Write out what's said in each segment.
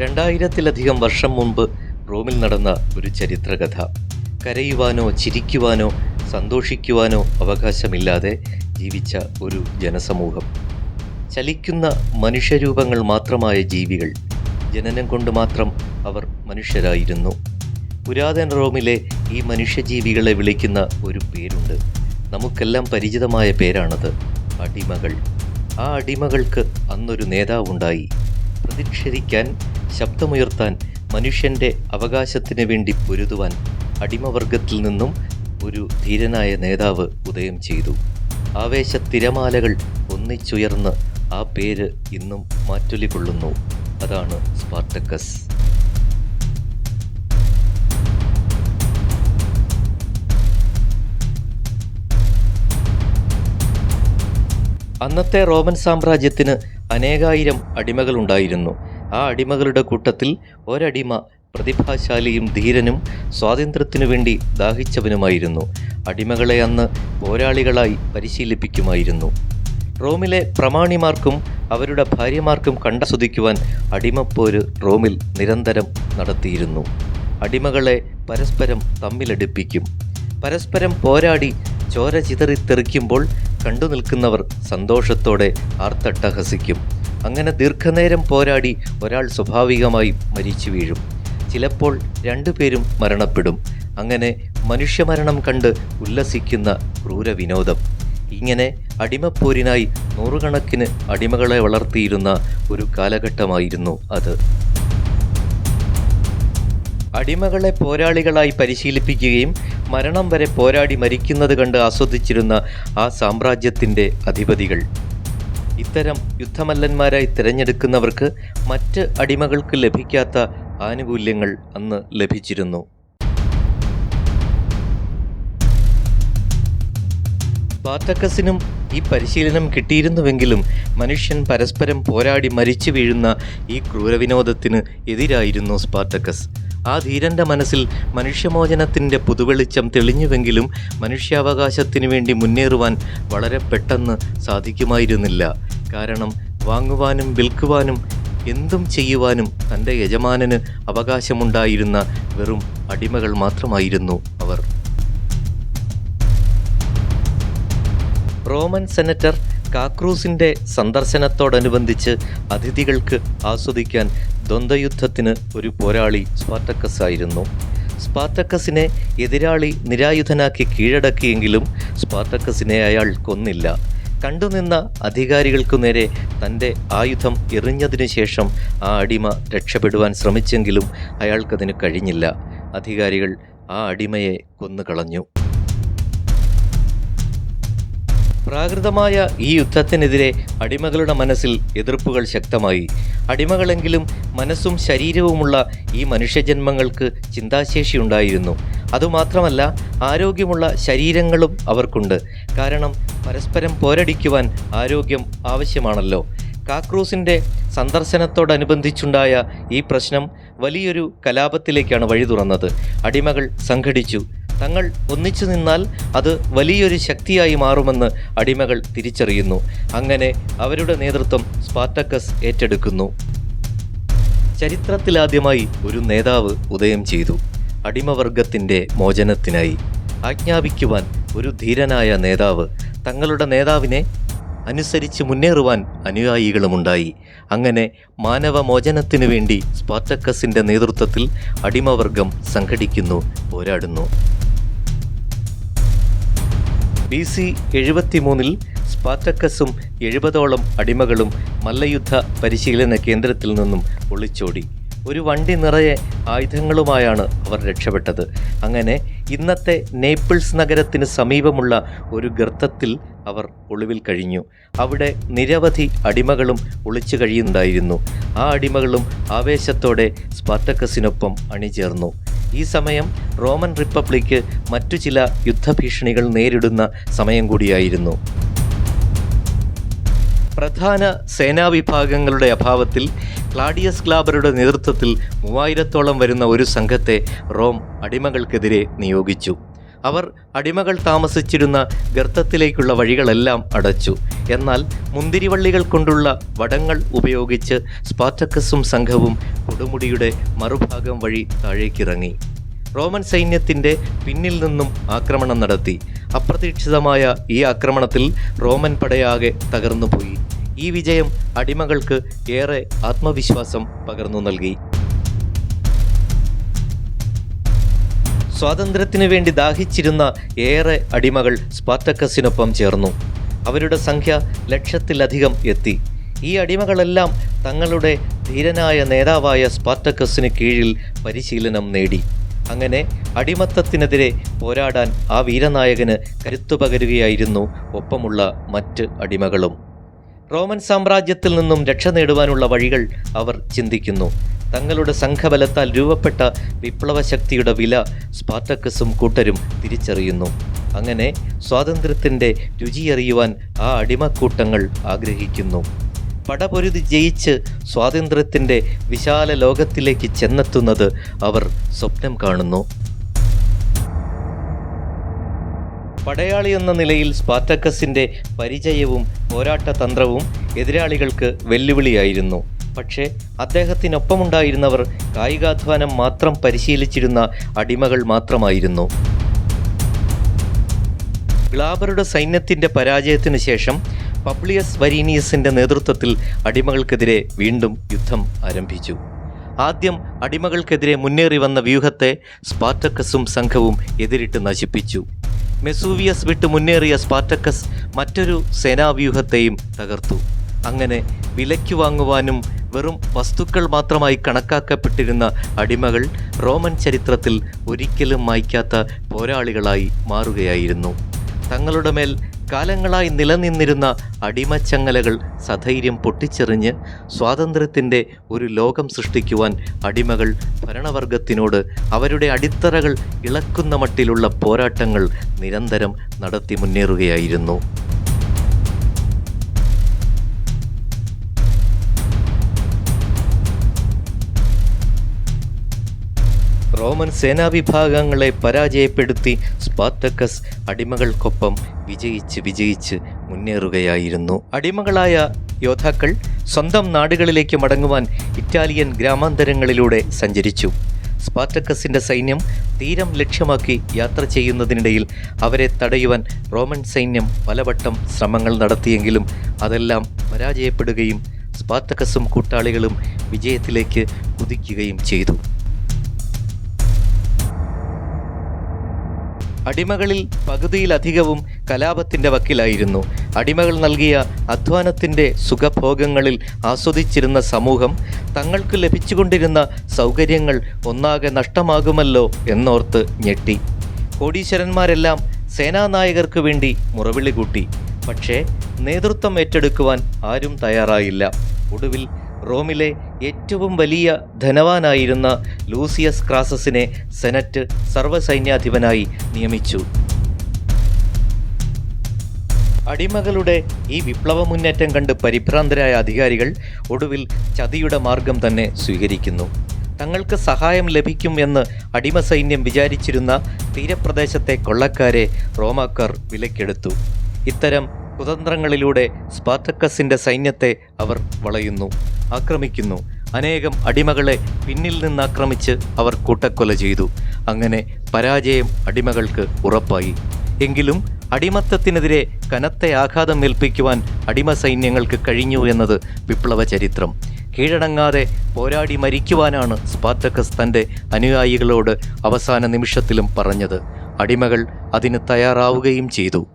രണ്ടായിരത്തിലധികം വർഷം മുമ്പ് റോമിൽ നടന്ന ഒരു ചരിത്രകഥ. കരയുവാനോ ചിരിക്കുവാനോ സന്തോഷിക്കുവാനോ അവകാശമില്ലാതെ ജീവിച്ച ഒരു ജനസമൂഹം. ചലിക്കുന്ന മനുഷ്യരൂപങ്ങൾ മാത്രമായ ജീവികൾ ജനനം കൊണ്ട് മാത്രം അവർ മനുഷ്യരായിരുന്നു. പുരാതന റോമിലെ ഈ മനുഷ്യജീവികളെ വിളിക്കുന്ന ഒരു പേരുണ്ട്. നമുക്കെല്ലാം പരിചിതമായ പേരാണത് അടിമകൾ. ആ അടിമകൾക്ക് അന്നൊരു നേതാവുണ്ടായി. പ്രതിഷേധിക്കാൻ ശബ്ദമുയർത്താൻ മനുഷ്യന്റെ അവകാശത്തിന് വേണ്ടി പൊരുതുവാൻ അടിമവർഗത്തിൽ നിന്നും ഒരു ധീരനായ നേതാവ് ഉദയം ചെയ്തു. ആവേശ തിരമാലകൾ ഒന്നിച്ചുയർന്ന് ആ പേര് ഇന്നും മാറ്റൊലികൊള്ളുന്നു. അതാണ് സ്പാർട്ടക്കസ്. അന്നത്തെ റോമൻ സാമ്രാജ്യത്തിന് അനേകായിരം അടിമകളുണ്ടായിരുന്നു. ആ അടിമകളുടെ കൂട്ടത്തിൽ ഒരടിമ പ്രതിഭാശാലിയും ധീരനും സ്വാതന്ത്ര്യത്തിനു വേണ്ടി ദാഹിച്ചവനുമായിരുന്നു. അടിമകളെ അന്ന് പോരാളികളായി പരിശീലിപ്പിക്കുമായിരുന്നു. റോമിലെ പ്രമാണിമാർക്കും അവരുടെ ഭാര്യമാർക്കും കണ്ടാസ്വദിക്കുവാൻ അടിമപ്പോര് റോമിൽ നിരന്തരം നടത്തിയിരുന്നു. അടിമകളെ പരസ്പരം തമ്മിലടുപ്പിക്കും. പരസ്പരം പോരാടി ചോര ചിതറിത്തെറിക്കുമ്പോൾ കണ്ടു നിൽക്കുന്നവർ സന്തോഷത്തോടെ ആർത്തട്ടഹസിക്കും. അങ്ങനെ ദീർഘനേരം പോരാടി ഒരാൾ സ്വാഭാവികമായി മരിച്ചു വീഴും. ചിലപ്പോൾ രണ്ടുപേരും മരണപ്പെടും. അങ്ങനെ മനുഷ്യമരണം കണ്ട് ഉല്ലസിക്കുന്ന ക്രൂര വിനോദം ഇങ്ങനെ അടിമപ്പോരിനായി നൂറുകണക്കിന് അടിമകളെ വളർത്തിയിരുന്ന ഒരു കാലഘട്ടമായിരുന്നു അത്. അടിമകളെ പോരാളികളായി പരിശീലിപ്പിക്കുകയും മരണം വരെ പോരാടി മരിക്കുന്നത് കണ്ട് ആസ്വദിച്ചിരുന്ന ആ സാമ്രാജ്യത്തിന്റെ അധിപതികൾ. ഇത്തരം യുദ്ധമല്ലന്മാരായി തിരഞ്ഞെടുക്കുന്നവർക്ക് മറ്റ് അടിമകൾക്ക് ലഭിക്കാത്ത ആനുകൂല്യങ്ങൾ അന്ന് ലഭിച്ചിരുന്നു. സ്പാർട്ടക്കസിനും ഈ പരിശീലനം കിട്ടിയിരുന്നുവെങ്കിലും മനുഷ്യൻ പരസ്പരം പോരാടി മരിച്ചു വീഴുന്ന ഈ ക്രൂരവിനോദത്തിന് എതിരായിരുന്നു സ്പാർട്ടക്കസ്. ആ ധീരന്റെ മനസ്സിൽ മനുഷ്യമോചനത്തിന്റെ പുതുവെളിച്ചം തെളിഞ്ഞുവെങ്കിലും മനുഷ്യാവകാശത്തിനു വേണ്ടി മുന്നേറുവാൻ വളരെ പെട്ടെന്ന് സാധിക്കുമായിരുന്നില്ല. കാരണം വാങ്ങുവാനും വിൽക്കുവാനും എന്തും ചെയ്യുവാനും തന്റെ യജമാനന് അവകാശമുണ്ടായിരുന്ന വെറും അടിമകൾ മാത്രമായിരുന്നു അവർ. റോമൻ സെനറ്റർ കാക്രൂസിന്റെ സന്ദർശനത്തോടനുബന്ധിച്ച് അതിഥികൾക്ക് ആസ്വദിക്കാൻ ദ്വന്ദ്വയുദ്ധത്തിന് ഒരു പോരാളി സ്പാർട്ടക്കസ് ആയിരുന്നു. സ്പാർട്ടക്കസിനെ എതിരാളി നിരായുധനാക്കി കീഴടക്കിയെങ്കിലും സ്പാർട്ടക്കസിനെ അയാൾ കൊന്നില്ല. കണ്ടുനിന്ന അധികാരികൾക്കു നേരെ തന്റെ ആയുധം എറിഞ്ഞതിനു ശേഷം ആ അടിമ രക്ഷപ്പെടുവാൻ ശ്രമിച്ചെങ്കിലും അയാൾക്കതിന് കഴിഞ്ഞില്ല. അധികാരികൾ ആ അടിമയെ കൊന്നുകളഞ്ഞു. പ്രാകൃതമായ ഈ യുദ്ധത്തിനെതിരെ അടിമകളുടെ മനസ്സിൽ എതിർപ്പുകൾ ശക്തമായി. അടിമകളെങ്കിലും മനസ്സും ശരീരവുമുള്ള ഈ മനുഷ്യജന്മങ്ങൾക്ക് ചിന്താശേഷി ഉണ്ടായിരുന്നു. അതുമാത്രമല്ല ആരോഗ്യമുള്ള ശരീരങ്ങളും അവർക്കുണ്ട്. കാരണം പരസ്പരം പോരടിക്കുവാൻ ആരോഗ്യം ആവശ്യമാണല്ലോ. കാക്രൂസിന്റെ സന്ദർശനത്തോടനുബന്ധിച്ചുണ്ടായ ഈ പ്രശ്നം വലിയൊരു കലാപത്തിലേക്കാണ് വഴി തുറന്നത് അടിമകൾ സംഘടിച്ചു. തങ്ങൾ ഒന്നിച്ചു നിന്നാൽ അത് വലിയൊരു ശക്തിയായി മാറുമെന്ന് അടിമകൾ തിരിച്ചറിയുന്നു. അങ്ങനെ അവരുടെ നേതൃത്വം സ്പാർട്ടക്കസ് ഏറ്റെടുക്കുന്നു. ചരിത്രത്തിലാദ്യമായി ഒരു നേതാവ് ഉദയം ചെയ്തു. അടിമവർഗത്തിന്റെ മോചനത്തിനായി. ആജ്ഞാപിക്കുവാൻ ഒരു ധീരനായ നേതാവ് തങ്ങളുടെ നേതാവിനെ അനുസരിച്ച് മുന്നേറുവാൻ അനുയായികളുമുണ്ടായി. അങ്ങനെ മാനവമോചനത്തിനു വേണ്ടി സ്പാർട്ടക്കസിന്റെ നേതൃത്വത്തിൽ അടിമവർഗം സംഘടിക്കുന്നു പോരാടുന്നു. ബി സി എഴുപത്തിമൂന്നിൽ സ്പാറ്റക്കസും എഴുപതോളം അടിമകളും മല്ലയുദ്ധ പരിശീലന കേന്ദ്രത്തിൽ നിന്നും ഒളിച്ചോടി. ഒരു വണ്ടി നിറയെ ആയുധങ്ങളുമായാണ് അവർ രക്ഷപ്പെട്ടത്. അങ്ങനെ ഇന്നത്തെ നേപ്പിൾസ് നഗരത്തിന് സമീപമുള്ള ഒരു ഗർത്തത്തിൽ അവർ ഒളിവിൽ കഴിഞ്ഞു. അവിടെ നിരവധി അടിമകളും ഒളിച്ചു കഴിയുന്നുണ്ടായിരുന്നു. ആ അടിമകളും ആവേശത്തോടെ സ്പാർട്ടക്കസിനൊപ്പം അണിചേർന്നു. ഈ സമയം റോമൻ റിപ്പബ്ലിക്ക് മറ്റു ചില യുദ്ധഭീഷണികൾ നേരിടുന്ന സമയം കൂടിയായിരുന്നു. പ്രധാന സേനാവിഭാഗങ്ങളുടെ അഭാവത്തിൽ ക്ലാഡിയസ് ക്ലാബറുടെ നേതൃത്വത്തിൽ മൂവായിരത്തോളം വരുന്ന ഒരു സംഘത്തെ റോം അടിമകൾക്കെതിരെ നിയോഗിച്ചു. അവർ അടിമകൾ താമസിച്ചിരുന്ന ഗർത്തത്തിലേക്കുള്ള വഴികളെല്ലാം അടച്ചു. എന്നാൽ മുന്തിരിവള്ളികൾ കൊണ്ടുള്ള വടങ്ങൾ ഉപയോഗിച്ച് സ്പാറ്റക്കസും സംഘവും കൊടുമുടിയുടെ മറുഭാഗം വഴി താഴേക്കിറങ്ങി. റോമൻ സൈന്യത്തിന്റെ പിന്നിൽ നിന്നും ആക്രമണം നടത്തി. അപ്രതീക്ഷിതമായ ഈ ആക്രമണത്തിൽ റോമൻ പടയാകെ തകർന്നുപോയി. ഈ വിജയം അടിമകൾക്ക് ഏറെ ആത്മവിശ്വാസം പകർന്നു നൽകി. സ്വാതന്ത്ര്യത്തിനു വേണ്ടി ദാഹിച്ചിരുന്ന ഏറെ അടിമകൾ സ്പാർട്ടക്കസിനൊപ്പം ചേർന്നു. അവരുടെ സംഖ്യ ലക്ഷത്തിലധികം എത്തി. ഈ അടിമകളെല്ലാം തങ്ങളുടെ ധീരനായ നേതാവായ സ്പാർട്ടക്കസിന് കീഴിൽ പരിശീലനം നേടി. അങ്ങനെ അടിമത്തത്തിനെതിരെ പോരാടാൻ ആ വീരനായകന് കരുത്തു പകരുകയായിരുന്നു ഒപ്പമുള്ള മറ്റ് അടിമകളും. റോമൻ സാമ്രാജ്യത്തിൽ നിന്നും രക്ഷ നേടുവാനുള്ള വഴികൾ അവർ ചിന്തിക്കുന്നു. തങ്ങളുടെ സംഘബലത്താൽ രൂപപ്പെട്ട വിപ്ലവ ശക്തിയുടെ വില സ്പാർട്ടക്കസും കൂട്ടരും തിരിച്ചറിയുന്നു. അങ്ങനെ സ്വാതന്ത്ര്യത്തിന്റെ രുചിയറിയുവാൻ ആ അടിമക്കൂട്ടങ്ങൾ ആഗ്രഹിക്കുന്നു. പടപൊരുതി ജയിച്ച് സ്വാതന്ത്ര്യത്തിന്റെ വിശാല ലോകത്തിലേക്ക് ചെന്നെത്തുന്നത് അവർ സ്വപ്നം കാണുന്നു. പടയാളി എന്ന നിലയിൽ സ്പാർട്ടക്കസിന്റെ പരിചയവും പോരാട്ട തന്ത്രവും എതിരാളികൾക്ക് വെല്ലുവിളിയായിരുന്നു. പക്ഷേ അദ്ദേഹത്തിനൊപ്പമുണ്ടായിരുന്നവർ കായികാധ്വാനം മാത്രം പരിശീലിച്ചിരുന്ന അടിമകൾ മാത്രമായിരുന്നു. ഗ്ലാബറുടെ സൈന്യത്തിന്റെ പരാജയത്തിനു ശേഷം പബ്ലിയസ് വരീനിയസിന്റെ നേതൃത്വത്തിൽ അടിമകൾക്കെതിരെ വീണ്ടും യുദ്ധം ആരംഭിച്ചു. ആദ്യം അടിമകൾക്കെതിരെ മുന്നേറി വന്ന വ്യൂഹത്തെ സ്പാറ്റക്കസും സംഘവും എതിരിട്ട് നശിപ്പിച്ചു. മെസൂവിയസ് വിട്ട് മുന്നേറിയ സ്പാറ്റക്കസ് മറ്റൊരു സേനാവ്യൂഹത്തെയും തകർത്തു. അങ്ങനെ വിലയ്ക്ക് വാങ്ങുവാനും വെറും വസ്തുക്കൾ മാത്രമായി കണക്കാക്കപ്പെട്ടിരുന്ന അടിമകൾ റോമൻ ചരിത്രത്തിൽ ഒരിക്കലും മായ്ക്കാത്ത പോരാളികളായി മാറുകയായിരുന്നു. തങ്ങളുടെ മേൽ കാലങ്ങളായി നിലനിന്നിരുന്ന അടിമച്ചങ്ങലകൾ സധൈര്യം പൊട്ടിച്ചെറിഞ്ഞ് സ്വാതന്ത്ര്യത്തിന്റെ ഒരു ലോകം സൃഷ്ടിക്കുവാൻ അടിമകൾ ഭരണവർഗത്തിനോട് അവരുടെ അടിത്തറകൾ ഇളക്കുന്ന മട്ടിലുള്ള പോരാട്ടങ്ങൾ നിരന്തരം നടത്തി മുന്നേറുകയായിരുന്നു. റോമൻ സേനാവിഭാഗങ്ങളെ പരാജയപ്പെടുത്തി സ്പാർട്ടക്കസ് അടിമകൾക്കൊപ്പം വിജയിച്ച് വിജയിച്ച് മുന്നേറുകയായിരുന്നു. അടിമകളായ യോദ്ധാക്കൾ സ്വന്തം നാടുകളിലേക്ക് മടങ്ങുവാൻ ഇറ്റാലിയൻ ഗ്രാമാന്തരങ്ങളിലൂടെ സഞ്ചരിച്ചു. സ്പാർട്ടക്കസിന്റെ സൈന്യം തീരം ലക്ഷ്യമാക്കി യാത്ര ചെയ്യുന്നതിനിടയിൽ അവരെ തടയുവാൻ റോമൻ സൈന്യം പലവട്ടം ശ്രമങ്ങൾ നടത്തിയെങ്കിലും അതെല്ലാം പരാജയപ്പെടുകയും സ്പാർട്ടക്കസും കൂട്ടാളികളും വിജയത്തിലേക്ക് കുതിക്കുകയും ചെയ്തു. അടിമകളിൽ പകുതിയിലധികവും കലാപത്തിന്റെ വക്കിലായിരുന്നു. അടിമകൾ നൽകിയ അധ്വാനത്തിന്റെ സുഖഭോഗങ്ങളിൽ ആസ്വദിച്ചിരുന്ന സമൂഹം തങ്ങൾക്ക് ലഭിച്ചുകൊണ്ടിരുന്ന സൗകര്യങ്ങൾ ഒന്നാകെ നഷ്ടമാകുമല്ലോ എന്നോർത്ത് ഞെട്ടി. കോടീശ്വരന്മാരെല്ലാം സേനാനായകർക്ക് വേണ്ടി മുറവിളി കൂട്ടി. പക്ഷേ നേതൃത്വം ഏറ്റെടുക്കുവാൻ ആരും തയ്യാറായില്ല. ഒടുവിൽ റോമിലെ ഏറ്റവും വലിയ ധനവാനായിരുന്ന ലൂസിയസ് ക്രാസസിനെ സെനറ്റ് സർവസൈന്യാധിപനായി നിയമിച്ചു. അടിമകളുടെ ഈ വിപ്ലവ മുന്നേറ്റം കണ്ട് പരിഭ്രാന്തരായ അധികാരികൾ ഒടുവിൽ ചതിയുടെ മാർഗം തന്നെ സ്വീകരിക്കുന്നു. തങ്ങൾക്ക് സഹായം ലഭിക്കും എന്ന് അടിമ സൈന്യം വിചാരിച്ചിരുന്ന തീരപ്രദേശത്തെ കൊള്ളക്കാരെ റോമാക്കാർ വിലക്കെടുത്തു. ഇത്തരം കുതന്ത്രങ്ങളിലൂടെ സ്പാർട്ടക്കസിന്റെ സൈന്യത്തെ അവർ വളയുന്നു. ആക്രമിക്കുന്നു. അനേകം അടിമകളെ പിന്നിൽ നിന്ന് ആക്രമിച്ച് അവർ കൂട്ടക്കൊല ചെയ്തു. അങ്ങനെ പരാജയം അടിമകൾക്ക് ഉറപ്പായി. എങ്കിലും അടിമത്തത്തിനെതിരെ കനത്ത ആഘാതം ഏൽപ്പിക്കുവാൻ അടിമ സൈന്യങ്ങൾക്ക് കഴിഞ്ഞു എന്നത് വിപ്ലവ ചരിത്രം. കീഴടങ്ങാതെ പോരാടി മരിക്കുവാനാണ് സ്പാർട്ടക്കസ് തന്റെ അനുയായികളോട് അവസാന നിമിഷത്തിലും പറഞ്ഞത്. അടിമകൾ അതിന് തയ്യാറാവുകയും ചെയ്തു.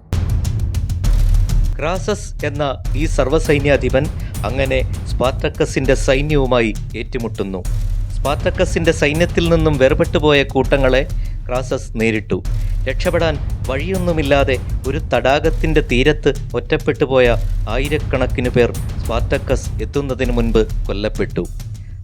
ക്രാസസ് എന്ന ഈ സർവസൈന്യാധിപൻ അങ്ങനെ സ്പാർട്ടക്കസിന്റെ സൈന്യവുമായി ഏറ്റുമുട്ടുന്നു. സ്പാർട്ടക്കസിന്റെ സൈന്യത്തിൽ നിന്നും വേർപെട്ടുപോയ കൂട്ടങ്ങളെ ക്രാസസ് നേരിട്ടു. രക്ഷപ്പെടാൻ വഴിയൊന്നുമില്ലാതെ ഒരു തടാകത്തിന്റെ തീരത്ത് ഒറ്റപ്പെട്ടു പോയ ആയിരക്കണക്കിന് പേർ സ്പാർട്ടക്കസ് എത്തുന്നതിന് മുൻപ് കൊല്ലപ്പെട്ടു.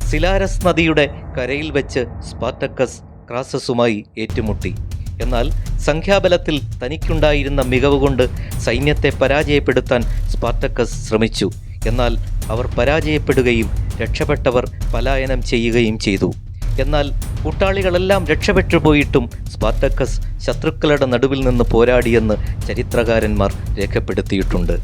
സിലാരസ് നദിയുടെ കരയിൽ വെച്ച് സ്പാർട്ടക്കസ് ക്രാസസുമായി ഏറ്റുമുട്ടി. എന്നാൽ സംഖ്യാബലത്തിൽ തനിക്കുണ്ടായിരുന്ന മികവ് കൊണ്ട് സൈന്യത്തെ പരാജയപ്പെടുത്താൻ സ്പാർട്ടക്കസ് ശ്രമിച്ചു. എന്നാൽ അവർ പരാജയപ്പെടുകയും രക്ഷപ്പെട്ടവർ പലായനം ചെയ്യുകയും ചെയ്തു. എന്നാൽ കൂട്ടാളികളെല്ലാം രക്ഷപ്പെട്ടു പോയിട്ടും സ്പാർട്ടക്കസ് ശത്രുക്കളുടെ നടുവിൽ നിന്ന് പോരാടിയെന്ന് ചരിത്രകാരന്മാർ രേഖപ്പെടുത്തിയിട്ടുണ്ട്.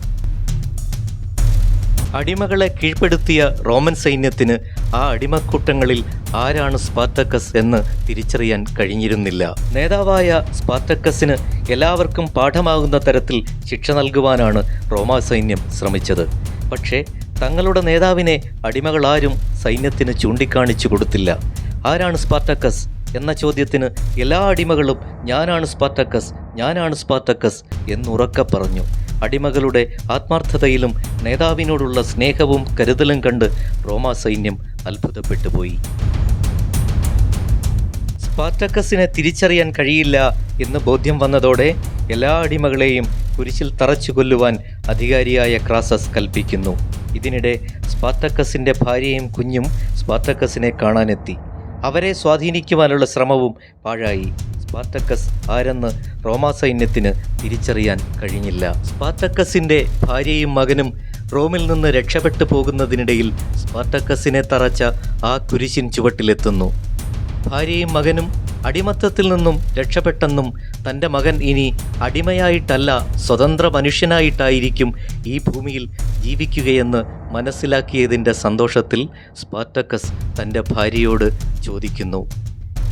അടിമകളെ കീഴ്പ്പെടുത്തിയ റോമൻ സൈന്യത്തിന് ആ അടിമക്കൂട്ടങ്ങളിൽ ആരാണ് സ്പാർട്ടക്കസ് എന്ന് തിരിച്ചറിയാൻ കഴിഞ്ഞിരുന്നില്ല. നേതാവായ സ്പാർട്ടക്കസിന് എല്ലാവർക്കും പാഠമാകുന്ന തരത്തിൽ ശിക്ഷ നൽകുവാനാണ് റോമാ സൈന്യം ശ്രമിച്ചത്. പക്ഷേ തങ്ങളുടെ നേതാവിനെ അടിമകളാരും സൈന്യത്തിന് ചൂണ്ടിക്കാണിച്ചു കൊടുത്തില്ല. ആരാണ് സ്പാർട്ടക്കസ് എന്ന ചോദ്യത്തിന് എല്ലാ അടിമകളും ഞാനാണ് സ്പാർട്ടക്കസ് ഞാനാണ് സ്പാർട്ടക്കസ് എന്നുറക്കെ പറഞ്ഞു. അടിമകളുടെ ആത്മാർത്ഥതയിലും നേതാവിനോടുള്ള സ്നേഹവും കരുതലും കണ്ട് റോമാ സൈന്യം അത്ഭുതപ്പെട്ടു പോയി. സ്പാർട്ടക്കസിനെ തിരിച്ചറിയാൻ കഴിയില്ല എന്ന് ബോധ്യം വന്നതോടെ എല്ലാ അടിമകളെയും കുരിശിൽ തറച്ചു കൊല്ലുവാൻ അധികാരിയായ ക്രാസസ് കൽപ്പിക്കുന്നു. ഇതിനിടെ സ്പാർട്ടക്കസിന്റെ ഭാര്യയും കുഞ്ഞും സ്പാർട്ടക്കസിനെ കാണാനെത്തി. അവരെ സ്വാധീനിക്കുവാനുള്ള ശ്രമവും പാഴായി. സ്പാർട്ടക്കസ് ആരെന്ന് റോമാ സൈന്യത്തിന് തിരിച്ചറിയാൻ കഴിഞ്ഞില്ല. സ്പാർട്ടക്കസിന്റെ ഭാര്യയും മകനും റോമിൽ നിന്ന് രക്ഷപ്പെട്ടു പോകുന്നതിനിടയിൽ സ്പാർട്ടക്കസിനെ തറച്ച ആ കുരിശിൻ ചുവട്ടിലെത്തുന്നു. ഭാര്യയും മകനും അടിമത്തത്തിൽ നിന്നും രക്ഷപ്പെട്ടെന്നും തന്റെ മകൻ ഇനി അടിമയായിട്ടല്ല സ്വതന്ത്ര മനുഷ്യനായിട്ടായിരിക്കും ഈ ഭൂമിയിൽ ജീവിക്കുകയെന്ന് മനസ്സിലാക്കിയതിന്റെ സന്തോഷത്തിൽ സ്പാർട്ടക്കസ് തന്റെ ഭാര്യയോട് ചോദിക്കുന്നു.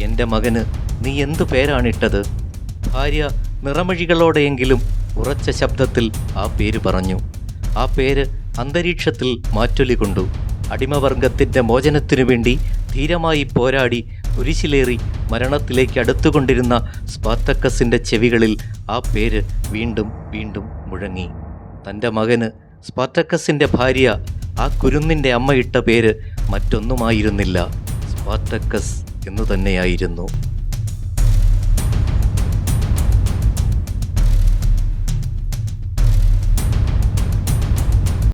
എന്റെ മകന് നീ എന്തു പേരാണിട്ടത്? ഭാര്യ നിറമൊഴികളോടെയെങ്കിലും ഉറച്ച ശബ്ദത്തിൽ ആ പേര് പറഞ്ഞു. ആ പേര് അന്തരീക്ഷത്തിൽ മാറ്റൊലി കൊണ്ടു. അടിമവർഗത്തിന്റെ മോചനത്തിനു വേണ്ടി ധീരമായി പോരാടി കുരിശിലേറി മരണത്തിലേക്ക് അടുത്തുകൊണ്ടിരുന്ന സ്പാർട്ടക്കസിന്റെ ചെവികളിൽ ആ പേര് വീണ്ടും വീണ്ടും മുഴങ്ങി. തന്റെ മകന് സ്പാർട്ടക്കസിന്റെ ഭാര്യ ആ കുരുന്നിന്റെ അമ്മയിട്ട പേര് മറ്റൊന്നുമായിരുന്നില്ല. സ്പാർട്ടക്കസ് എന്നു തന്നെയായിരുന്നു.